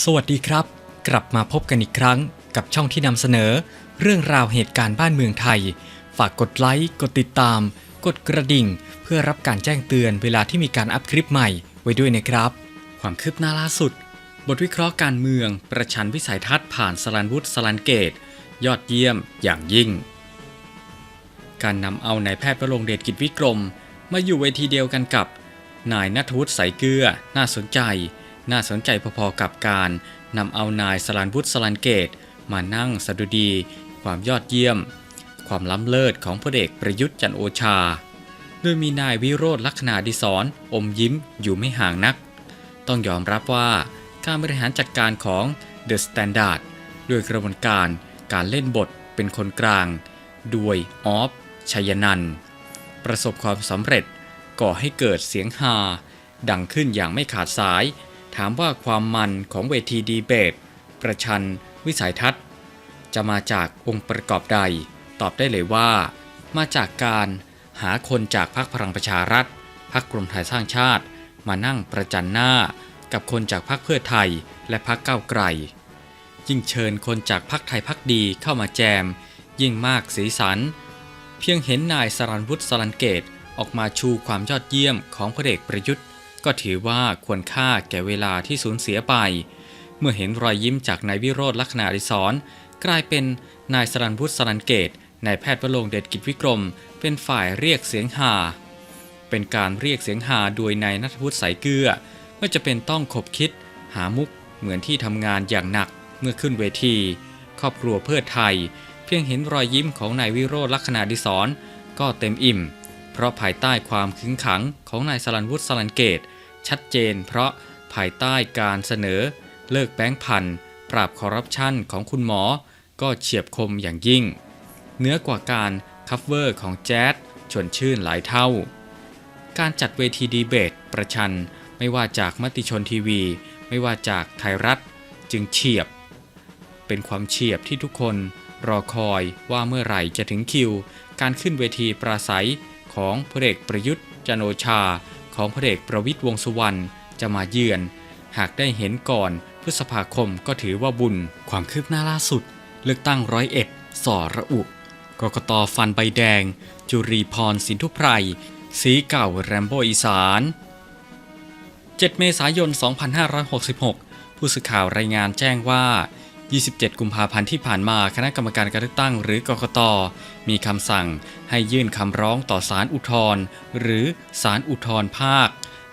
สวัสดีครับ กลับมาพบกันอีกครั้งกับช่องที่นำเสนอ เรื่องราวเหตุการณ์บ้านเมืองไทย ฝากกดไลค์ กดติดตาม กดกระดิ่ง เพื่อรับการแจ้งเตือนเวลาที่มีการอัพคลิปใหม่ไว้ด้วยนะครับ ความคืบหน้าล่าสุด บทวิเคราะห์การเมือง ประชันวิสัยทัศน์ผ่านสลันวุฒิสลันเกต ยอดเยี่ยมอย่างยิ่ง การนำเอานายแพทย์ประโลงเดชกิจวิกรม มาอยู่เวทีเดียวกันกับ นายนัทวุฒิสายเกลือน่าสนใจ น่าสนใจพอๆกับการนำเอานายสลันวุฒิสลันเกต มานั่งสดุดี ความยอดเยี่ยม ความล้ำเลิศของพลเอกประยุทธ์จันโอชา โดยมีนายวิโรธลักษณะดิศรอมยิ้มอยู่ไม่ห่างนัก ต้องยอมรับว่าการบริหารจัดการของ The Standard ด้วยกระบวนการการเล่นบทเป็นคนกลาง ด้วยออฟชัยนันประสบความสำเร็จก่อให้เกิดเสียงฮาดังขึ้นอย่างไม่ขาดสาย ถามว่าความมันของเวทีดีเบต ประชัน วิสัยทัศน์ จะมาจากองค์ประกอบใด ตอบได้เลยว่า มาจากการหาคนจากพรรคพลังประชารัฐพรรคกลุ่มไทยสร้างชาติ มานั่งประจันหน้ากับคนจากพรรคเพื่อไทยและพรรคก้าวไกล ยิ่งเชิญคนจากพรรคไทยพรรคดีเข้ามาแจม ยิ่งมากสีสัน เพียงเห็นนายสรันวุฒิสรันเกตออกมาชูความยอดเยี่ยมของพลเอกประยุทธ์ ก็ถือว่าควรค่าแก่เวลาที่สูญเสียไป เมื่อเห็นรอยยิ้มจากนายวิโรธลักษณะดิศรกลายเป็นนายสรันวุฒิสรันเกตนายแพทย์ประโลงเดชกิจวิกรม เป็นฝ่ายเรียกเสียงฮาเป็นการเรียกเสียงฮาโดยนายนัทวุฒิสายเกลือไม่จะเป็นต้องขบคิด หามุกเหมือนที่ทำงานอย่างหนักเมื่อขึ้นเวที ครอบครัวเพื่อไทย เพียงเห็นรอยยิ้มของนายวิโรธลักษณะดิศรก็เต็มอิ่ม เพราะภายใต้ความขึงขังของนายสลันวุฒิสลันเกต ชัดเจนเพราะภายใต้การเสนอเลิกแบงค์พันปราบคอร์รัปชันของคุณหมอ ก็เฉียบคมอย่างยิ่งเหนือกว่าการคัฟเวอร์ของแจ๊ดชวนชื่นหลายเท่า การจัดเวทีดีเบตประชันไม่ว่าจากมติชนทีวี ไม่ว่าจากไทยรัฐจึงเฉียบ เป็นความเฉียบที่ทุกคนรอคอยว่าเมื่อไหร่จะถึงคิว การขึ้นเวทีปราศัยของพลเอกประยุทธ์จันโอชา ของพลเอกประวิตยวงสุวรรณจะมาเยือน หากได้เห็นก่อนพฤษภาคมก็ถือว่าบุญความคืบหน้าล่าสุด เลือกตั้งร้อยเอ็ดสอระอุกกตฟันใบแดง จุรีพรสินทุไพรสีเก่าแรมโบอีสาน 7 เมษายน 2566 ผู้สื่อข่าวรายงานแจ้งว่า 27 กุมภาพันธ์ที่ผ่านมาคณะกรรมการการเลือกตั้งหรือกกต มีคำสั่งให้ยื่นคำร้องต่อศาลอุทธรณ์หรือศาลอุทธรณ์ภาค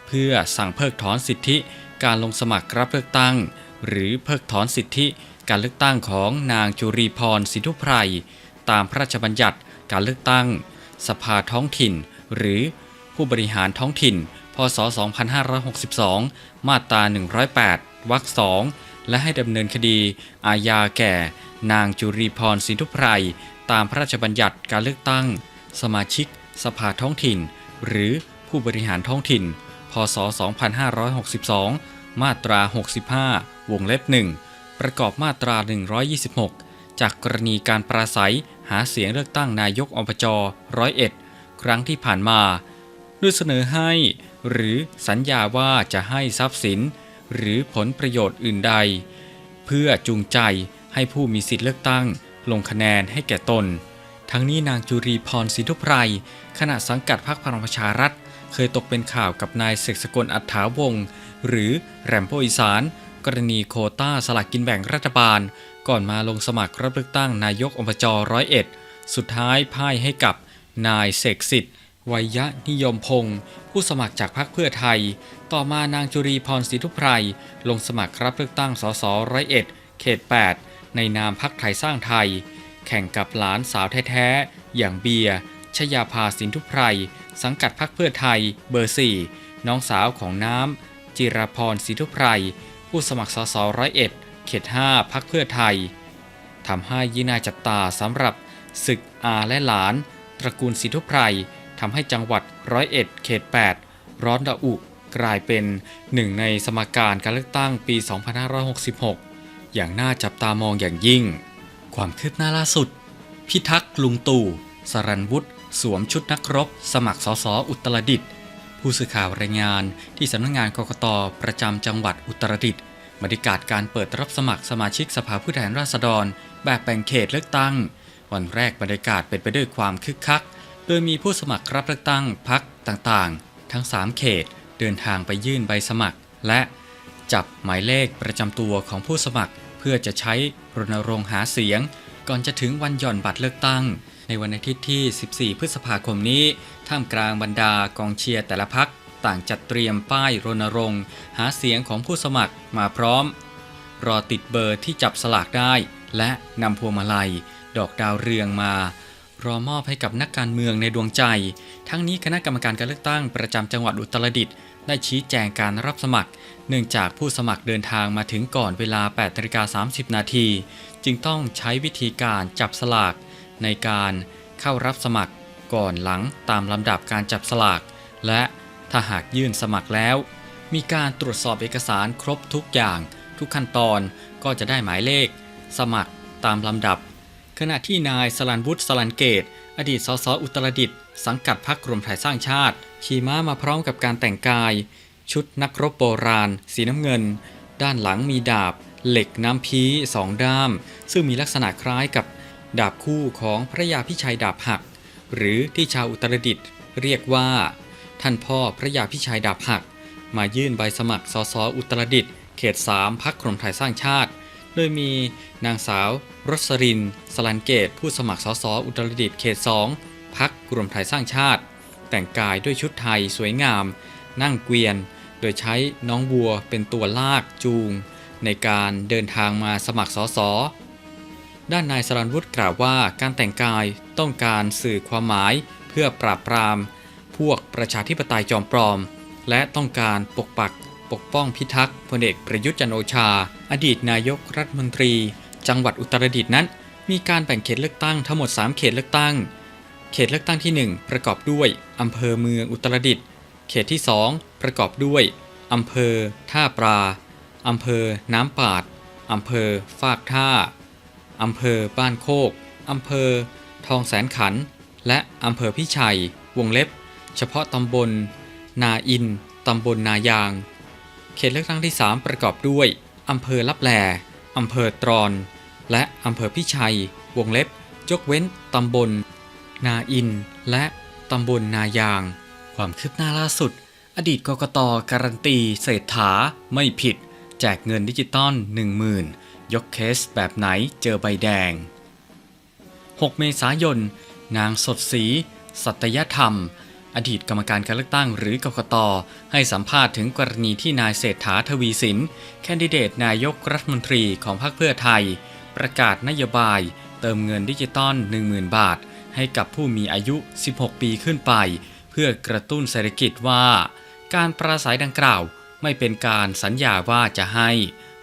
เพื่อสั่งเพิกถอนสิทธิการลงสมัครรับเลือกตั้ง หรือเพิกถอนสิทธิการเลือกตั้งของนางจุรีพรสินทุไพรตามพระราชบัญญัติการเลือกตั้ง สภาท้องถิ่น หรือผู้บริหารท้องถิ่น พศ 2562 มาตรา 108 วรรคสอง และให้ดำเนินคดี อาญาแก่ นางจุรีพรสินทุพไพรตามพระราชบัญญัติการเลือกตั้ง สมาชิก สภาท้องถิ่น หรือผู้บริหารท้องถิ่น พศ 2562 มาตรา 65 วงเล็บ1ประกอบมาตรา 126 จากกรณีการปราศัยหาเสียงเลือกตั้งนายกอบจร้อยเอ็ดครั้งที่ผ่านมาด้วยเสนอให้ หรือสัญญาว่าจะให้ทรัพย์สิน หรือผลประโยชน์อื่นใด เพื่อจูงใจให้ผู้มีสิทธิเลือกตั้ง ลงคะแนนให้แก่ตน ทั้งนี้นางจุรีพรสินทุไพรขณะสังกัดพรรคพลังประชารัฐ เคยตกเป็นข่าวกับนายเสกสกลอัฏฐาวงศ์หรือแรมโบอีสาน กรณีโคต้าสลากกินแบ่งรัฐบาล ก่อนมาลงสมัครรับเลือกตั้งนายกอบจร้อยเอ็ดสุดท้ายพ่ายให้กับนายเสกสิทธิ์วัยนิยมพงศ์ผู้สมัครจากพรรคเพื่อไทย ต่อมานางจุรีพรศรีทุไพรลงสมัครรับเลือกตั้งสสร้อยเอ็ดเขต 8 ในนามพรรคไทยสร้างไทย แข่งกับหลานสาวแท้ๆ อย่างเบียร์ชยาภาสินทุไพรสังกัดพรรคเพื่อไทยเบอร์4น้องสาวของน้ำจิรพรศรีทุไพรผู้สมัครสสร้อยเอ็ดเขต 5พรรคเพื่อไทยทำให้ยินาจับตาสำหรับศึกอาและหลาน ตระกูลศรีทุไพรทำให้จังหวัดร้อยเอ็ดเขต 8 ร้อนระอุ กลายเป็นหนึ่งในสมการการเลือกตั้งปี 2566 อย่างน่าจับตามองอย่างยิ่ง ความคืบหน้าล่าสุด พิทักษ์ลุงตู่สรันวุฒิสวมชุดนักรบ สมัครสสอุตรดิตถ์ผู้สื่อข่าวรายงานที่สำนักงงานกกตประจำจังหวัดอุตรดิตถ์บรรยากาศการเปิดรับสมัครสมาชิกสภาผู้แทนราษฎร แบบแบ่งเขตเลือกตั้ง วันแรกบรรยากาศเป็นไปด้วยความคึกคัก โดยมีผู้สมัครรับเลือกตั้งพักต่างๆ ทั้ง 3 เขต เดินทางไปยื่นใบสมัคร และจับหมายเลขประจำตัวของผู้สมัคร เพื่อจะใช้รณรงค์หาเสียง ก่อนจะถึงวันหย่อนบัตรเลือกตั้ง ในวันอาทิตย์ที่ 14 พฤษภาคมนี้ ท่ามกลางบรรดากองเชียร์แต่ละพักต่างจัดเตรียมป้ายรณรงค์ หาเสียงของผู้สมัครมาพร้อม รอติดเบอร์ที่จับสลากได้ และนำพวงมาลัย ดอกดาวเรืองมารอมอบให้กับนักการเมืองในดวงใจ ทั้งนี้คณะกรรมการการเลือกตั้งประจำจังหวัดอุตรดิตถ์ ได้ชี้แจงการรับสมัคร เนื่องจากผู้สมัครเดินทางมาถึงก่อนเวลา8นาฬิกา30 นาที จึงต้องใช้วิธีการจับสลาก ในการเข้ารับสมัครก่อนหลังตามลำดับการจับสลาก และถ้าหากยื่นสมัครแล้ว มีการตรวจสอบเอกสารครบทุกอย่างทุกขั้นตอนก็จะได้หมายเลข สมัครตามลำดับ ขณะที่นายสลันวุฒิสลันเกต อดีตสสอุตรดิตถ์สังกัดพรรครวมไทยสร้างชาติ ขี่ม้ามาพร้อมกับการแต่งกาย ชุดนักรบโบราณ สีน้ำเงิน ด้านหลังมีดาบ เหล็กน้ำพีสองด้าม ซึ่งมีลักษณะคล้ายกับดาบคู่ของพระยาพิชัยดาบหัก หรือที่ชาวอุตรดิตถ์เรียกว่า ท่านพ่อพระยาพิชัยดาบหัก มายื่นใบสมัครสสอุตรดิตถ์เขต 3พักรวมไทยสร้างชาติ โดยมีนางสาว รสริน สลันเกต ผู้สมัครสสอุตรดิตถ์เขต2พักรวมไทยสร้างชาติ แต่งกายด้วยชุดไทยสวยงาม นั่งเกวียน โดยใช้น้องวัวเป็นตัวลากจูง ในการเดินทางมาสมัครสสด้านนายสรันวุฒิกล่าวว่าการแต่งกายต้องการสื่อความหมายเพื่อปราบปราม พวกประชาธิปไตยจอมปลอม และต้องการปกปัก ปกป้องพิทักษ์พลเอกประยุทธ์จันโอชา อดีตนายกรัฐมนตรี จังหวัดอุตรดิตถ์นั้น มีการแบ่งเขตเลือกตั้งทั้งหมด 3 เขตเลือกตั้ง เขตเลือกตั้งที่ 1 ประกอบด้วยอำเภอเมืองอุตรดิตถ์เขตที่ 2 ประกอบด้วยอำเภอ ท่าปลาอำเภอ น้ำปาดอำเภอ ฟากท่าอำเภอ บ้านโคกอำเภอ ทองแสนขัน และอำเภอพิชัย วงเล็บ เฉพาะตำบล นาอินตำบลนายาง เขตเลือกตั้งที่ 3 ประกอบด้วยอำเภอลับแล อำเภอตรอน และอำเภอพิชัย วงเล็บยกเว้นตำบล นาอิน และตำบลนายาง ความคืบหน้าล่าสุด อดีตกกตการันตีเศรษฐาไม่ผิด แจกเงินดิจิตอล10,000 ยกเคสแบบไหนเจอใบแดง 6 เมษายน นางสดศรีสัตยธรรม อดีตกรรมการการเลือกตั้งหรือกกต ให้สัมภาษณ์ถึงกรณีที่นายเศรษฐาทวีสิน แคนดิเดตนายกรัฐมนตรีของพรรคเพื่อไทย ประกาศนโยบาย เติมเงินดิจิตอล10,000 บาท ให้กับผู้มีอายุ 16 ปีขึ้นไป เพื่อกระตุ้นเศรษฐกิจว่า การปราศัยดังกล่าวไม่เป็นการสัญญาว่าจะให้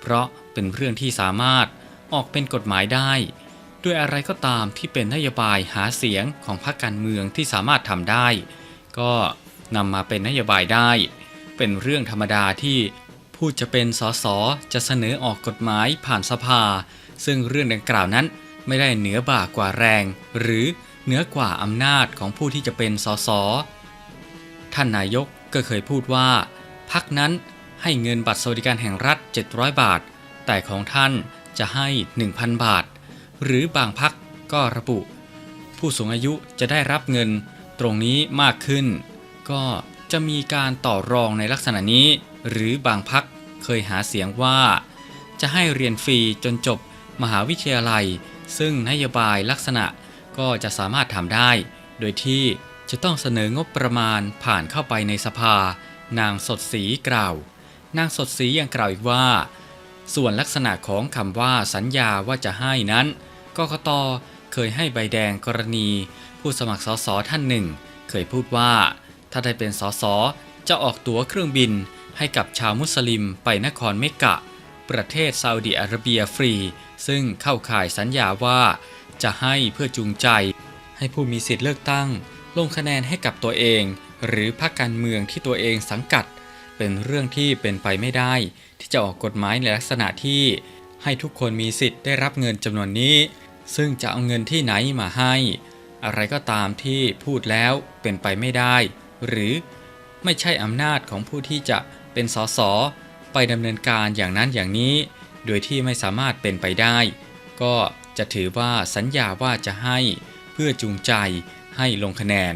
เพราะเป็นเรื่องที่สามารถออกเป็นกฎหมายได้ ด้วยอะไรก็ตามที่เป็นนโยบายหาเสียงของพรรคการเมืองที่สามารถทำได้ ก็นำมาเป็นนโยบายได้ เป็นเรื่องธรรมดาที่ผู้จะเป็นสสจะเสนอออกกฎหมายผ่านสภา ซึ่งเรื่องดังกล่าวนั้นไม่ได้เหนือบ่ากว่าแรง หรือเหนือกว่าอำนาจของผู้ที่จะเป็นสสท่านนายกก็เคยพูดว่าพักนั้นให้เงินบัตรสวัสดิการแห่งรัฐ 700 บาท แต่ของท่านจะให้ 1,000 บาท หรือบางพักก็ระบุ ผู้สูงอายุจะได้รับเงิน ตรงนี้มากขึ้น ก็จะมีการต่อรองในลักษณะนี้ หรือบางพักเคยหาเสียงว่า จะให้เรียนฟรีจนจบมหาวิทยาลัย ซึ่งนโยบายลักษณะก็จะสามารถทำได้ โดยที่จะต้องเสนองบประมาณผ่านเข้าไปในสภา นางสดศรีกล่าว นางสดศรียังกล่าวอีกว่า ส่วนลักษณะของคำว่าสัญญาว่าจะให้นั้นกกตเคยให้ใบแดงกรณี ผู้สมัครสสท่านหนึ่ง เคยพูดว่า ถ้าได้เป็นสสจะออกตั๋วเครื่องบินให้กับชาวมุสลิมไปนครเมกะ ประเทศซาอุดิอาระเบียฟรี ซึ่งเข้าข่ายสัญญาว่า จะให้เพื่อจูงใจ ให้ผู้มีสิทธิ์เลือกตั้ง ลงคะแนนให้กับตัวเอง หรือพรรคการเมืองที่ตัวเองสังกัด เป็นเรื่องที่เป็นไปไม่ได้ ที่จะออกกฎหมายในลักษณะที่ ให้ทุกคนมีสิทธิ์ได้รับเงินจำนวนนี้ ซึ่งจะเอาเงินที่ไหนมาให้ อะไรก็ตามที่พูดแล้วเป็นไปไม่ได้ หรือไม่ใช่อำนาจของผู้ที่จะเป็นสสไปดำเนินการอย่างนั้นอย่างนี้ โดยที่ไม่สามารถเป็นไปได้ ก็จะถือว่าสัญญาว่าจะให้เพื่อจูงใจให้ลงคะแนน